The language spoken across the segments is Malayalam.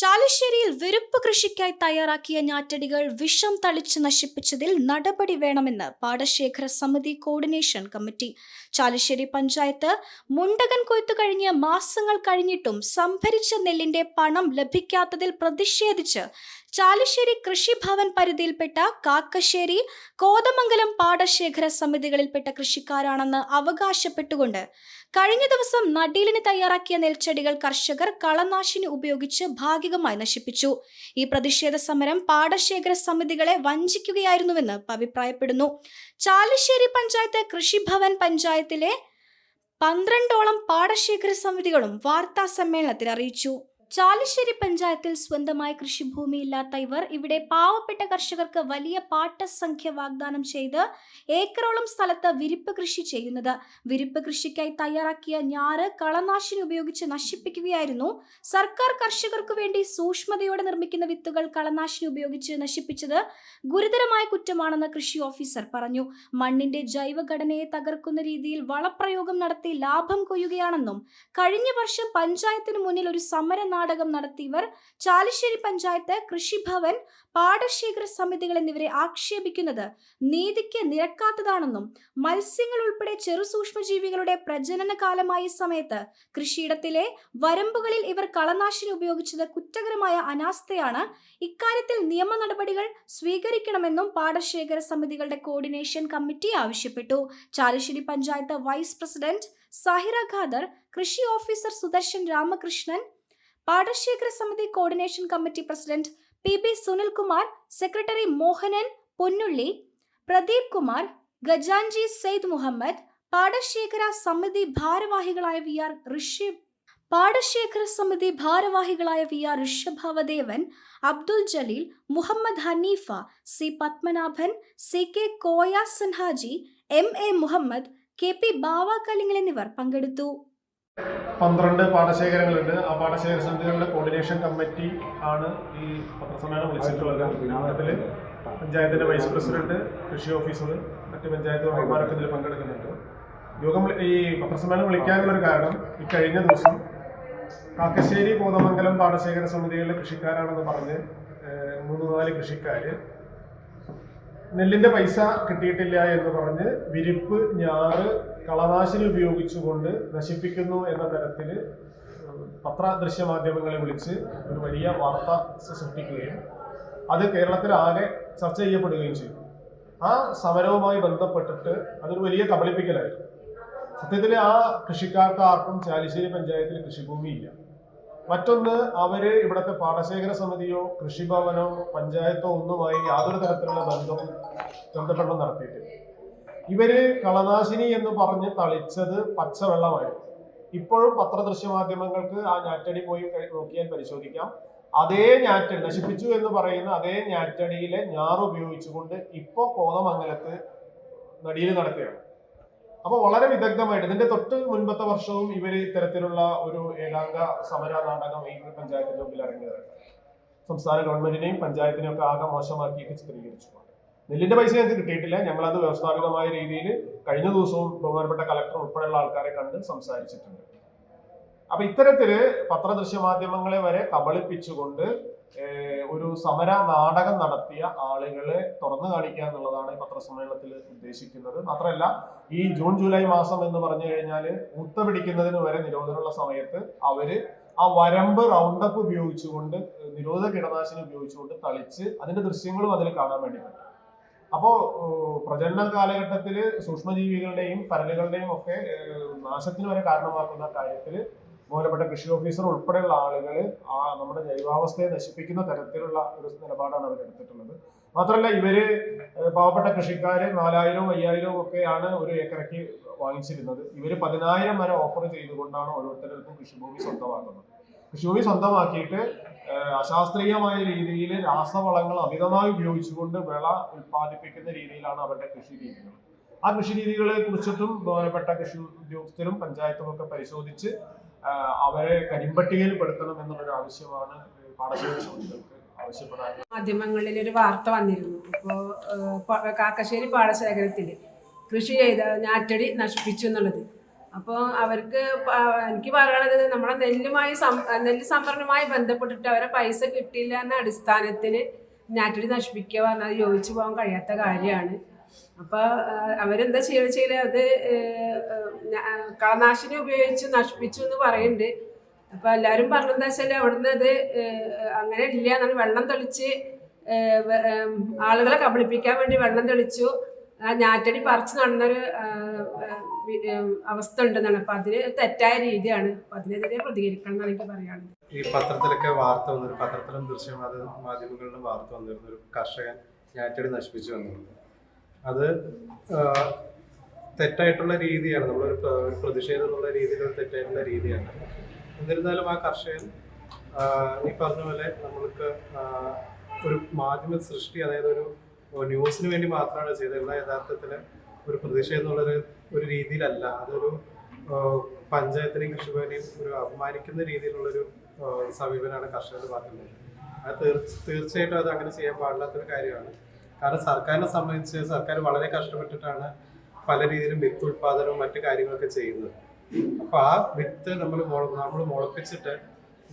ചാലിശ്ശേരിയിൽ വിരുപ്പ് കൃഷിക്കായി തയ്യാറാക്കിയ ഞാറ്റടികൾ വിഷം തളിച്ച് നശിപ്പിച്ചതിൽ നടപടി വേണമെന്ന് പാടശേഖര സമിതി കോർഡിനേഷൻ കമ്മിറ്റി. ചാലശ്ശേരി പഞ്ചായത്ത് മുണ്ടകൻ കൊയ്ത്തു കഴിഞ്ഞ് മാസങ്ങൾ കഴിഞ്ഞിട്ടും സംഭരിച്ച നെല്ലിന്റെ പണം ലഭിക്കാത്തതിൽ പ്രതിഷേധിച്ച് ചാലശ്ശേരി കൃഷിഭവൻ പരിധിയിൽപ്പെട്ട കാക്കശ്ശേരി കോതമംഗലം പാടശേഖര സമിതികളിൽപ്പെട്ട കൃഷിക്കാരാണെന്ന് അവകാശപ്പെട്ടുകൊണ്ട് കഴിഞ്ഞ ദിവസം നടീലിന് തയ്യാറാക്കിയ നെൽച്ചെടികൾ കർഷകർ കളനാശിനി ഉപയോഗിച്ച് ഭാഗികമായി നശിപ്പിച്ചു. ഈ പ്രതിഷേധ സമരം പാടശേഖര സമിതികളെ വഞ്ചിക്കുകയായിരുന്നുവെന്ന് അഭിപ്രായപ്പെടുന്നു. ചാലിശ്ശേരി പഞ്ചായത്ത് കൃഷിഭവൻ പഞ്ചായത്തിലെ പന്ത്രണ്ടോളം പാടശേഖര സമിതികളും വാർത്താ സമ്മേളനത്തിൽ അറിയിച്ചു. ചാലിശ്ശേരി പഞ്ചായത്തിൽ സ്വന്തമായി കൃഷിഭൂമിയില്ലാത്ത ഇവർ ഇവിടെ പാവപ്പെട്ട കർഷകർക്ക് വലിയ പാട്ടസംഖ്യ വാഗ്ദാനം ചെയ്ത് ഏക്കറോളം സ്ഥലത്ത് വിരിപ്പ് കൃഷി ചെയ്യുന്നത്. വിരിപ്പ് കൃഷിക്കായി തയ്യാറാക്കിയ ഞാറ് കളനാശിനി ഉപയോഗിച്ച് നശിപ്പിക്കുകയായിരുന്നു. സർക്കാർ കർഷകർക്ക് വേണ്ടി സൂക്ഷ്മതയോടെ നിർമ്മിക്കുന്ന വിത്തുകൾ കളനാശിനി ഉപയോഗിച്ച് നശിപ്പിച്ചത് ഗുരുതരമായ കുറ്റമാണെന്ന് കൃഷി ഓഫീസർ പറഞ്ഞു. മണ്ണിന്റെ ജൈവഘടനയെ തകർക്കുന്ന രീതിയിൽ വളപ്രയോഗം നടത്തി ലാഭം കൊയ്യുകയാണെന്നും കഴിഞ്ഞ വർഷം പഞ്ചായത്തിന് മുന്നിൽ ഒരു സമര നാടകം നടത്തിയവർ ചാലിശ്ശേരി പഞ്ചായത്ത് കൃഷിഭവൻ പാടശേഖര സമിതികൾ എന്നിവരെ ആക്ഷേപിക്കുന്നത് നീതിക്ക് നിരക്കാത്തതാണെന്നും മത്സ്യങ്ങൾ ഉൾപ്പെടെ ചെറു സൂക്ഷ്മജീവികളുടെ പ്രജനന കാലമായ സമയത്ത് കൃഷിയിടത്തിലെ വരമ്പുകളിൽ ഇവർ കളനാശിനി ഉപയോഗിച്ചത് കുറ്റകരമായ അനാസ്ഥയാണ്. ഇക്കാര്യത്തിൽ നിയമ നടപടികൾ സ്വീകരിക്കണമെന്നും പാടശേഖര സമിതികളുടെ കോർഡിനേഷൻ കമ്മിറ്റി ആവശ്യപ്പെട്ടു. ചാലിശ്ശേരി പഞ്ചായത്ത് വൈസ് പ്രസിഡന്റ് സാഹിറ ഖാദർ കൃഷി ഓഫീസർ സുദർശൻ രാമകൃഷ്ണൻ പാടശേഖര സമിതി coordination committee president P B Sunilkumar secretary Mohanan Ponnulli Pradeep Kumar Gajanji Syed Muhammad പാടശേഖര സമിതി ഭാരവാഹികളായ വി ആർ ഋഷി പാടശേഖര സമിതി ഭാരവാഹികളായ V R Rishabhavadevan Abdul Jaleel Muhammad Haneefa C Padmanabhan C K Koya Sinhaji M A Muhammad K P Bava Kalingal എന്നിവർ പങ്കെടുത്തു. പന്ത്രണ്ട് പാടശേഖരങ്ങളുണ്ട്. ആ പാടശേഖര സമിതികളുടെ കോർഡിനേഷൻ കമ്മിറ്റി ആണ് ഈ പത്രസമ്മേളനം വിളിച്ചിട്ടുള്ളത്. അതിൽ പഞ്ചായത്തിന്റെ വൈസ് പ്രസിഡന്റ് കൃഷി ഓഫീസർ മറ്റ് പഞ്ചായത്ത് മെമ്പർമാരൊക്കെ ഇതിൽ പങ്കെടുക്കുന്നുണ്ട്. യോഗം ഈ പത്രസമ്മേളനം വിളിക്കാനുള്ള ഒരു കാരണം ഈ കഴിഞ്ഞ ദിവസം കാക്കശ്ശേരി കോതമംഗലം പാടശേഖര സമിതികളിലെ കൃഷിക്കാരാണെന്ന് പറഞ്ഞ് മൂന്ന് നാല് കൃഷിക്കാര് നെല്ലിന്റെ പൈസ കിട്ടിയിട്ടില്ല എന്ന് പറഞ്ഞ് വിരിപ്പ് ഞാറ് കളനാശിനി ഉപയോഗിച്ചുകൊണ്ട് നശിപ്പിക്കുന്നു എന്ന തരത്തിൽ പത്ര ദൃശ്യമാധ്യമങ്ങളെ വിളിച്ച് ഒരു വലിയ വാർത്ത സൃഷ്ടിക്കുകയും അത് കേരളത്തിൽ ആകെ ചർച്ച ചെയ്യപ്പെടുകയും ചെയ്തു. ആ സമരവുമായി ബന്ധപ്പെട്ടിട്ട് അതൊരു വലിയ കബളിപ്പിക്കലായിരുന്നു. സത്യത്തിൽ ആ കൃഷിക്കാർക്ക് ആർക്കും ചാലിശ്ശേരി പഞ്ചായത്തിൽ കൃഷിഭൂമിയില്ല. മറ്റൊന്ന് അവർ ഇവിടുത്തെ പാടശേഖര സമിതിയോ കൃഷിഭവനോ പഞ്ചായത്തോ ഒന്നുമായി യാതൊരു തരത്തിലുള്ള ബന്ധവും ബന്ധപ്പെടണം നടത്തിയിട്ടില്ല. ഇവർ കളനാശിനി എന്ന് പറഞ്ഞ് തളിച്ചത് പച്ചവെള്ളമായിരുന്നു ഇപ്പോഴും പത്രദൃശ്യ മാധ്യമങ്ങൾക്ക് ആ ഞാറ്റടി പോയി നോക്കിയാൽ പരിശോധിക്കാം. അതേ ഞാറ്റടി നശിപ്പിച്ചു എന്ന് പറയുന്ന അതേ ഞാറ്റടിയിലെ ഞാറ് ഉപയോഗിച്ചുകൊണ്ട് ഇപ്പോ കോതമംഗലത്ത് നടിയിൽ നടക്കുകയാണ്. അപ്പൊ വളരെ വിദഗ്ധമായിട്ട് ഇതിന്റെ തൊട്ട് മുൻപത്തെ വർഷവും ഇവർ ഇത്തരത്തിലുള്ള ഒരു ഏകാംഗ സമര നാടകം ഈ പഞ്ചായത്തിന്റെ മുമ്പിൽ ഇറങ്ങിയതാണ്. സംസ്ഥാന ഗവൺമെന്റിനെയും പഞ്ചായത്തിനെയും ഒക്കെ ആകെ മോശമാക്കിയിട്ട് ചിത്രീകരിച്ചു. നെല്ലിന്റെ പൈസ ഞങ്ങൾക്ക് കിട്ടിയിട്ടില്ല. ഞങ്ങളത് വ്യവസ്ഥാപിതമായ രീതിയിൽ കഴിഞ്ഞ ദിവസവും ബഹുമാനപ്പെട്ട കലക്ടർ ഉൾപ്പെടെയുള്ള ആൾക്കാരെ കണ്ട് സംസാരിച്ചിട്ടുണ്ട്. അപ്പൊ ഇത്തരത്തിൽ പത്രദൃശ്യ മാധ്യമങ്ങളെ വരെ കബളിപ്പിച്ചുകൊണ്ട് ഒരു സമര നാടകം നടത്തിയ ആളുകളെ തുറന്നു കാണിക്കുക എന്നുള്ളതാണ് പത്രസമ്മേളനത്തിൽ ഉദ്ദേശിക്കുന്നത്. മാത്രമല്ല ഈ ജൂൺ ജൂലൈ മാസം എന്ന് പറഞ്ഞു കഴിഞ്ഞാൽ മുത്ത പിടിക്കുന്നതിന് വരെ നിരോധനമുള്ള സമയത്ത് അവർ ആ വരമ്പ് റൗണ്ടപ്പ് ഉപയോഗിച്ചുകൊണ്ട് നിരോധ കീടനാശിനി ഉപയോഗിച്ചുകൊണ്ട് തളിച്ച് അതിന്റെ ദൃശ്യങ്ങളും അതിൽ കാണാൻ വേണ്ടി പറ്റും. അപ്പോ പ്രജനന കാലഘട്ടത്തിൽ സൂക്ഷ്മജീവികളുടെയും പരലുകളുടെയും ഒക്കെ നാശത്തിന് വരെ കാരണമാക്കുന്ന കാര്യത്തിൽ ബഹുമാനപ്പെട്ട കൃഷി ഓഫീസർ ഉൾപ്പെടെയുള്ള ആളുകൾ ആ നമ്മുടെ ജൈവാവസ്ഥയെ നശിപ്പിക്കുന്ന തരത്തിലുള്ള ഒരു നിലപാടാണ് അവർ എടുത്തിട്ടുള്ളത്. മാത്രമല്ല ഇവർ പാവപ്പെട്ട കൃഷിക്കാര് നാലായിരവും അയ്യായിരവും ഒക്കെയാണ് ഒരു ഏക്കറയ്ക്ക് വാങ്ങിച്ചിരുന്നത്. ഇവർ പതിനായിരം വരെ ഓഫർ ചെയ്തുകൊണ്ടാണ് ഓരോരുത്തർക്കും കൃഷിഭൂമി സ്വന്തമാക്കുന്നത്. കൃഷിഭൂമി സ്വന്തമാക്കിയിട്ട് അശാസ്ത്രീയമായ രീതിയിൽ രാസവളങ്ങൾ അമിതമായി ഉപയോഗിച്ചുകൊണ്ട് വിള ഉൽപ്പാദിപ്പിക്കുന്ന രീതിയിലാണ് അവരുടെ കൃഷി രീതികൾ. ആ കൃഷി രീതികളെ കുറിച്ചിട്ടും ബഹുമാനപ്പെട്ട കൃഷി ഉദ്യോഗസ്ഥരും പഞ്ചായത്തും ഒക്കെ പരിശോധിച്ച് അവരെ കരിമ്പട്ടികയിൽ പെടുത്തണം എന്നുള്ളൊരു ആവശ്യമാണ് പാടശേഖര സമിതികൾക്ക് മാധ്യമങ്ങളിൽ ഒരു വാർത്ത വന്നിരുന്നു. ഇപ്പോൾ കാക്കശ്ശേരി പാടശേഖരത്തിൽ കൃഷി ചെയ്ത ഞാറ്റടി നശിപ്പിച്ചു എന്നുള്ളത്. അപ്പോൾ അവർക്ക് എനിക്ക് പറയാനുള്ളത് നമ്മുടെ നെല്ലുമായി നെല്ല് സംഭരണവുമായി ബന്ധപ്പെട്ടിട്ട് അവരെ പൈസ കിട്ടിയില്ല എന്ന അടിസ്ഥാനത്തിൽ ഞാറ്റടി നശിപ്പിക്കുക പറഞ്ഞാൽ യോജിച്ചു പോകാൻ കഴിയാത്ത കാര്യമാണ്. അപ്പോൾ അവരെന്താ ചെയ്യുക വെച്ചാൽ അത് കളനാശിനി ഉപയോഗിച്ച് നശിപ്പിച്ചു എന്ന് പറയുന്നുണ്ട്. അപ്പോൾ എല്ലാവരും പറഞ്ഞെന്താ വെച്ചാൽ അവിടുന്ന് അത് അങ്ങനെ ഇല്ല എന്നാണ് വെള്ളം തെളിച്ച് ആളുകളെ കബളിപ്പിക്കാൻ വേണ്ടി വെള്ളം തെളിച്ചു. ആ ഞാറ്റടി പറിച്ചു നടന്നൊരു അവസ്ഥ ഉണ്ടെന്നാണ് അപ്പൊ അതിന് തെറ്റായ രീതിയാണ്. അപ്പൊ അതിനെതിരെ പ്രതികരിക്കണം എന്നാണ് എനിക്ക് പറയാനുള്ളത്. ഈ പത്രത്തിലൊക്കെ വാർത്ത വന്നൊരു പത്രത്തിലും ദൃശ്യമാധ്യ മാധ്യമങ്ങളിലും വാർത്ത വന്നിരുന്ന. ഒരു കർഷകൻ ഞാറ്റടി നശിപ്പിച്ചു വന്നിരുന്നു. അത് തെറ്റായിട്ടുള്ള രീതിയാണ്. നമ്മളൊരു പ്രതിഷേധമുള്ള എന്നുള്ള രീതിയിൽ തെറ്റായിട്ടുള്ള രീതിയാണ്. എന്നിരുന്നാലും ആ കർഷകൻ ഈ പറഞ്ഞ പോലെ നമ്മൾക്ക് ഒരു മാധ്യമ സൃഷ്ടി അതായത് ഒരു ന്യൂസിന് വേണ്ടി മാത്രമാണ് ചെയ്തിരുന്നത് യഥാർത്ഥത്തിൽ ഒരു പ്രതിഷേധം എന്നുള്ളൊരു ഒരു രീതിയിലല്ല. അതൊരു പഞ്ചായത്തിനെയും കൃഷിഭവനെയും ഒരു അപമാനിക്കുന്ന രീതിയിലുള്ളൊരു സമീപനമാണ് കർഷകർ പറഞ്ഞത് അത് തീർ- തീർച്ചയായിട്ടും അത് അങ്ങനെ ചെയ്യാൻ പാടില്ലാത്തൊരു കാര്യമാണ്. കാരണം സർക്കാരിനെ സംബന്ധിച്ച് സർക്കാർ വളരെ കഷ്ടപ്പെട്ടിട്ടാണ് പല രീതിയിലും വിത്ത് ഉൽപാദനവും മറ്റു കാര്യങ്ങളൊക്കെ ചെയ്യുന്നത്. അപ്പൊ ആ വിത്ത് നമ്മൾ നമ്മൾ മുളപ്പിച്ചിട്ട്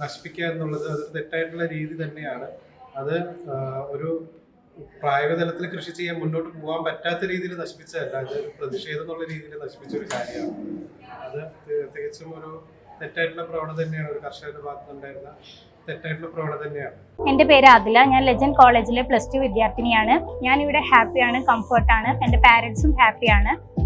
നശിപ്പിക്കുക എന്നുള്ളത് അതൊരു തെറ്റായിട്ടുള്ള രീതി തന്നെയാണ്. അത് ഒരു പ്രായോഗിക തലത്തിൽ കൃഷി ചെയ്യാൻ മുന്നോട്ട് പോകാൻ പറ്റാത്ത രീതിയിൽ നശിപ്പിച്ചതല്ല. അത് പ്രതിഷേധം എന്നുള്ള രീതിയിൽ നശിപ്പിച്ച ഒരു കാര്യമാണ്. അത് തികച്ചും ഒരു തെറ്റായിട്ടുള്ള പ്രവണത തന്നെയാണ്. ഒരു കർഷകരുടെ ഭാഗത്തുനിന്നുണ്ടായിരുന്ന തെറ്റായിട്ടുള്ള പ്രവണത തന്നെയാണ്. എന്റെ പേര് അതില ഞാൻ ലെജൻഡ് കോളേജിലെ പ്ലസ് ടു വിദ്യാർത്ഥിനിയാണ്. ഞാൻ ഇവിടെ ഹാപ്പിയാണ് കംഫർട്ടാണ്. എന്റെ പാരൻസും ഹാപ്പിയാണ്.